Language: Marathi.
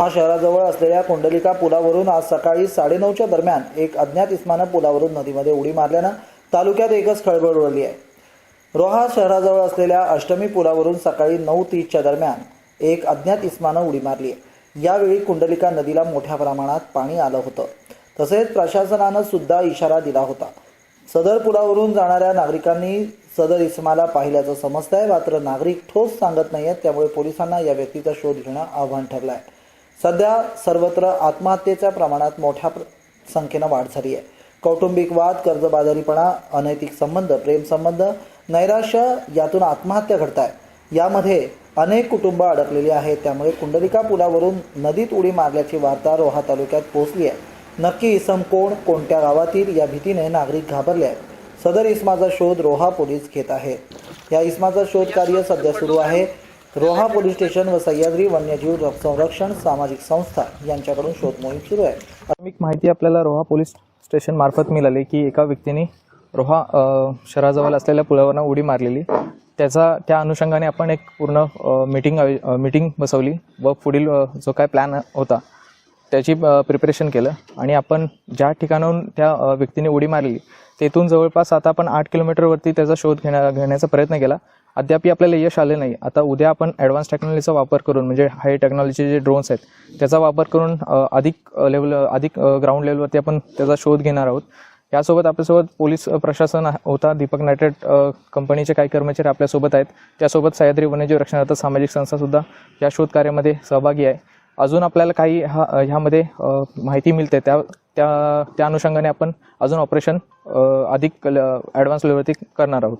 कुंडलिका पुलावरून आज सकाळी साडेनऊच्या दरम्यान एक अज्ञात इस्मानं पुलावरून नदीमध्ये उडी मारल्यानं तालुक्यात एकच खळबळ उडली आहे. रोहा शहराजवळ असलेल्या अष्टमी पुलावरून सकाळी नऊ तीसच्या दरम्यान एक अज्ञात इस्मानं उडी मारली आहे. यावेळी कुंडलिका नदीला मोठ्या प्रमाणात पाणी आलं होतं. तसेच प्रशासनानं सुद्धा इशारा दिला होता. सदर पुलावरून जाणाऱ्या नागरिकांनी सदर इस्माला पाहिल्याचं समजत आहे मात्र नागरिक ठोस सांगत नाहीयेत त्यामुळे पोलिसांना या व्यक्तीचा शोध घेणं आव्हान ठरलं आहे सध्या सर्वत्र आत्महत्येच्या प्रमाणात मोठ्या प्र- संख्येनं वाढ झाली आहे. कौटुंबिक वाद कर्जबाजारीपणा अनैतिक संबंध प्रेमसंबंध नैराश्य यातून आत्महत्या घडत आहे यामध्ये अनेक कुटुंब अडकलेली आहेत. त्यामुळे कुंडलिका पुलावरून नदीत उडी मारल्याची वार्ता रोहा तालुक्यात पोहोचली आहे. नक्की इसम कोण? कोणत्या गावातील? या भीतीने नागरिक घाबरले आहेत. सदर इस्माचा शोध रोहा पोलीस घेत आहेत. या इस्माचा शोध कार्य सध्या सुरू आहे. रोहा पोलीस स्टेशन व सह्याद्री वन्यजीव संरक्षण सामाजिक संस्था यांच्याकडून शोध मोहीम सुरू आहे. प्राथमिक माहिती आपल्याला रोहा पोलीस स्टेशन मार्फत मिळाली की एका व्यक्तीने रोहा शहराजवळ असलेल्या पुलावरनं उडी मारलेली. त्याचा त्या अनुषंगाने आपण एक पूर्ण मीटिंग मीटिंग बसवली व पुढील जो काय प्लॅन होता त्याची प्रिपरेशन केलं आणि आपण ज्या ठिकाणाहून त्या व्यक्तीने उडी मारली तेथून जवळपास आता आपण आठ किलोमीटरवरती त्याचा शोध घेण्या घेण्याचा प्रयत्न केला. अद्याप आपल्याला यश आले नाही. आता उद्या आपण ॲडव्हान्स टेक्नॉलॉजीचा वापर करून म्हणजे हाय टेक्नॉलॉजीचे जे ड्रोन्स आहेत त्याचा वापर करून अधिक लेवल अधिक ग्राउंड लेवलवरती आपण त्याचा शोध घेणार आहोत. यासोबत आपल्यासोबत पोलीस प्रशासन होता. दीपक नायट्रेट कंपनीचे काही कर्मचारी आपल्यासोबत आहेत. त्यासोबत सह्याद्री वन्यजीव रक्षणार्थ सामाजिक संस्थासुद्धा या शोध कार्यामध्ये सहभागी आहे. अजून आपल्याला काही हा ह्यामध्ये माहिती मिळते. त्या त्या त्या अनुषंगाने आपण अजून ऑपरेशन अधिक ॲडव्हान्स लेवलवरती करणार आहोत.